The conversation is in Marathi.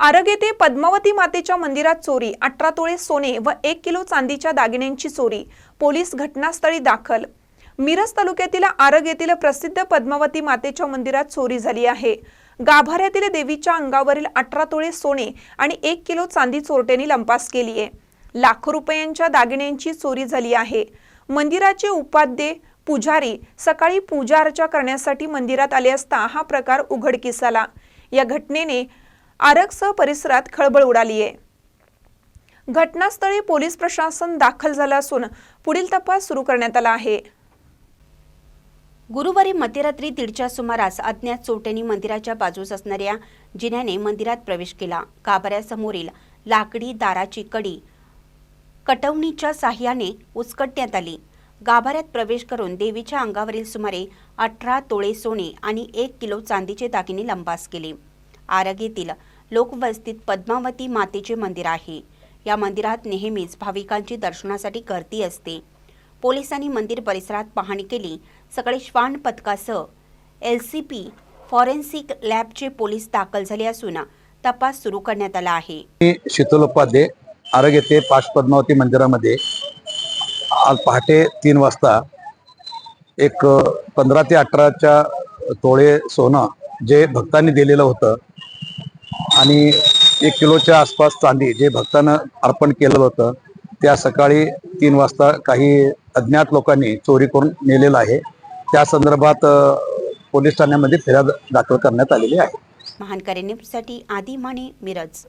आरग येथे पद्मावती मातेच्या मंदिरात चोरी अठरा तोळे सोने व एक किलो चांदीच्या दागिन्यांची चोरी पोलीस घटनास्थळी दाखल. मिरज तालुक्यातील आरग येथील प्रसिद्ध पद्मावती मातेच्या मंदिरात चोरी झाली आहे. गाभाऱ्यातील देवीच्या अंगावरील अठरा तोळे सोने आणि एक किलो चांदी चोरट्यांनी लंपास केली आहे. लाखो रुपयांच्या दागिन्यांची चोरी झाली आहे. मंदिराचे उपाध्ये पुजारी सकाळी पूजा अर्चा करण्यासाठी मंदिरात आले असता हा प्रकार उघडकीस आला. या घटनेने आरगसह परिसरात खळबळ उडाली आहे घटनास्थळी पोलीस प्रशासन दाखल झालं असून पुढील तपास सुरू करण्यात आला आहे. गुरुवारी मध्यरात्री दीडच्या सुमारास अज्ञात चोट्यांनी मंदिराच्या बाजूस असणाऱ्या जिन्याने मंदिरात प्रवेश केला. गाभाऱ्यासमोरील लाकडी दाराची कडी कटवणीच्या साह्याने उचकटण्यात आली. गाभाऱ्यात प्रवेश करून देवीच्या अंगावरील सुमारे अठरा तोळे सोने आणि एक किलो चांदीचे दागिने लंबास केले. आरग येथील लोकवस्तीत पद्मावती मातेचे मंदिर आहे. या मंदिरात नेहमीच भाविकांची दर्शनासाठी गर्दी असते. पोलिसांनी मंदिर परिसरात पाहणी केली. सकाळी श्वान पथकासह एल सी पी फॉरेन्सिक लॅबचे पोलीस दाखल झाले असून तपास सुरू करण्यात आला आहे. मी शीतलोपाध्ये आरग येथे पाच पद्मावती मंदिरामध्ये आज पहाटे तीन वाजता एक पंधरा ते अठराच्या तोळे सोनं जे भक्तांनी दिलेलं होतं आणि एक किलोच्या आसपास चांदी जे भक्तानं अर्पण केलं होतं त्या सकाळी तीन वाजता काही अज्ञात लोकांनी चोरी करून नेलेलं आहे. त्या संदर्भात पोलीस ठाण्यामध्ये फिर्याद दाखल करण्यात आलेली आहे. महानकारी न्यूजसाठी आदी माने मिरज.